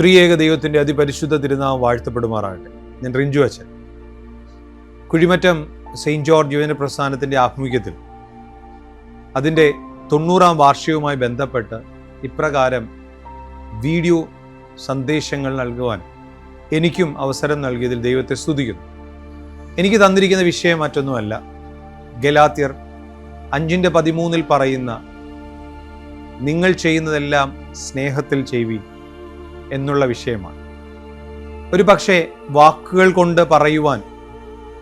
ത്രിയേക ദൈവത്തിന്റെ അതിപരിശുദ്ധ തിരുനാമം വാഴ്ത്തപ്പെടുമാറാകട്ടെ. ഞാൻ റിഞ്ചു അച്ഛൻ. കുഴിമറ്റം സെയിന്റ് ജോർജ് യുവന പ്രസ്ഥാനത്തിന്റെ ആഭിമുഖ്യത്തിൽ അതിന്റെ തൊണ്ണൂറാം വാർഷികവുമായി ബന്ധപ്പെട്ട് ഇപ്രകാരം വീഡിയോ സന്ദേശങ്ങൾ നൽകുവാൻ എനിക്കും അവസരം നൽകിയതിൽ ദൈവത്തെ സ്തുതിക്കുന്നു. എനിക്ക് തന്നിരിക്കുന്ന വിഷയം മറ്റൊന്നുമല്ല. ഗലാത്യർ അഞ്ചിന്റെ പതിമൂന്നിൽ പറയുന്ന നിങ്ങൾ ചെയ്യുന്നതെല്ലാം സ്നേഹത്തിൽ ചെയ്യുവീൻ. എന്നുള്ള വിഷയമാണ്. ഒരു പക്ഷേ വാക്കുകൾ കൊണ്ട് പറയുവാൻ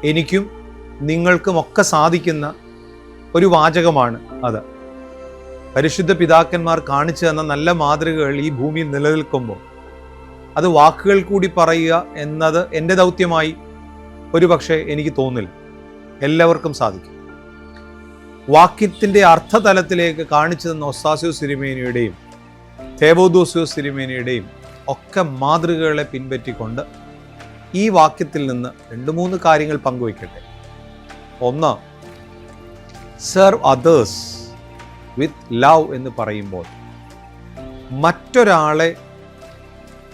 എനിക്കും നിങ്ങൾക്കും ഒക്കെ സാധിക്കുന്ന ഒരു വാചകമാണ് അത്. പരിശുദ്ധ പിതാക്കന്മാർ കാണിച്ചു തന്ന നല്ല മാതൃകകൾ ഈ ഭൂമിയിൽ നിലനിൽക്കുമ്പോൾ അത് വാക്കുകൾ കൂടി പറയുക എന്നത് എന്റെ ദൗത്യമായി ഒരു പക്ഷേ എനിക്ക് തോന്നില്ല. എല്ലാവർക്കും സാധിക്കും. വാക്യത്തിന്റെ അർത്ഥതലത്തിലേക്ക് കാണിച്ചു തന്ന ഒസാസ്യോ സിരിമേനിയുടെയും തേബോദോസ്യോ സിരിമേനിയുടെയും ഒക്കെ മാതൃകകളെ പിൻപറ്റിക്കൊണ്ട് ഈ വാക്യത്തിൽ നിന്ന് രണ്ട് മൂന്ന് കാര്യങ്ങൾ പങ്കുവയ്ക്കട്ടെ. ഒന്ന് സെർവ് അതേഴ്സ് വിത്ത് ലവ് എന്ന് പറയുമ്പോൾ മറ്റൊരാളെ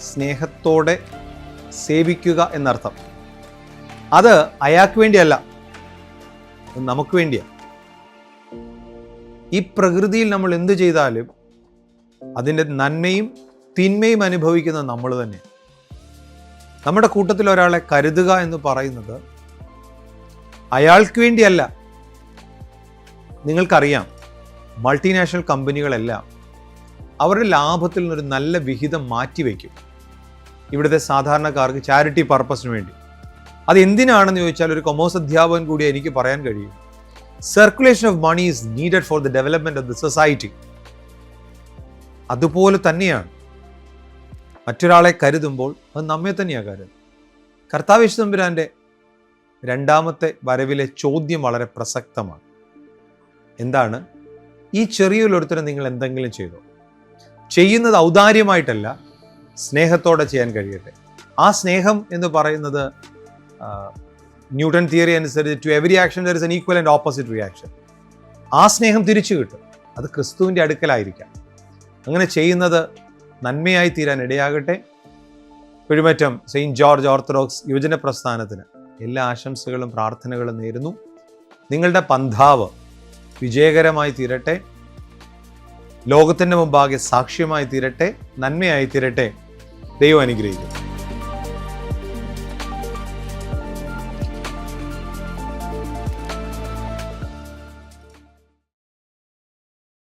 സ്നേഹത്തോടെ സേവിക്കുക എന്നർത്ഥം. അത് അയാൾക്ക് വേണ്ടിയല്ല നമുക്ക് വേണ്ടിയാണ് ഈ പ്രകൃതിയിൽ നമ്മൾ എന്ത് ചെയ്താലും അതിന്റെ നന്മയും തിന്മയും അനുഭവിക്കുന്ന നമ്മൾ തന്നെ. നമ്മുടെ കൂട്ടത്തിൽ ഒരാളെ കരുതുക എന്ന് പറയുന്നത് അയാൾക്ക് വേണ്ടിയല്ല. നിങ്ങൾക്കറിയാം മൾട്ടിനാഷണൽ കമ്പനികളെല്ലാം അവരുടെ ലാഭത്തിൽ നിന്നൊരു നല്ല വിഹിതം മാറ്റിവെക്കും ഇവിടുത്തെ സാധാരണക്കാർക്ക് ചാരിറ്റി പർപ്പസിന് വേണ്ടി. അത് എന്തിനാണെന്ന് ചോദിച്ചാൽ ഒരു കൊമേഴ്സ് അധ്യാപകൻ കൂടി എനിക്ക് പറയാൻ കഴിയും. Circulation of money is needed for the development of the society അതുപോലെ തന്നെയാണ്. മറ്റൊരാളെ കരുതുമ്പോൾ അത് നമ്മെ തന്നെയാണ് കരുതുന്നത്. കർത്താവ് തമ്പുരാന്റെ രണ്ടാമത്തെ വരവിലെ ചോദ്യം വളരെ പ്രസക്തമാണ്. എന്താണ്? ഈ ചെറിയൊരുത്തരം നിങ്ങൾ എന്തെങ്കിലും ചെയ്തോ? ചെയ്യുന്നത് ഔദാര്യമായിട്ടല്ല സ്നേഹത്തോടെ ചെയ്യാൻ കഴിയട്ടെ. ആ സ്നേഹം എന്ന് പറയുന്നത് ന്യൂട്ടൺ തിയറി അനുസരിച്ച് to every action there is an equal and opposite reaction ആ സ്നേഹം തിരിച്ചു കിട്ടും. അത് ക്രിസ്തുവിന്റെ അടുക്കലായിരിക്കാം. അങ്ങനെ ചെയ്യുന്നത് നന്മയായി തീരാൻ ഇടയാകട്ടെ. കുഴിമറ്റം സെയിന്റ് ജോർജ് ഓർത്തഡോക്സ് യുവജന പ്രസ്ഥാനത്തിന് എല്ലാ ആശംസകളും പ്രാർത്ഥനകളും നേരുന്നു. നിങ്ങളുടെ പന്ഥാവ് വിജയകരമായി തീരട്ടെ. ലോകത്തിന്റെ മുമ്പാകെ സാക്ഷ്യമായി തീരട്ടെ. നന്മയായി തീരട്ടെ. ദൈവം അനുഗ്രഹിക്കും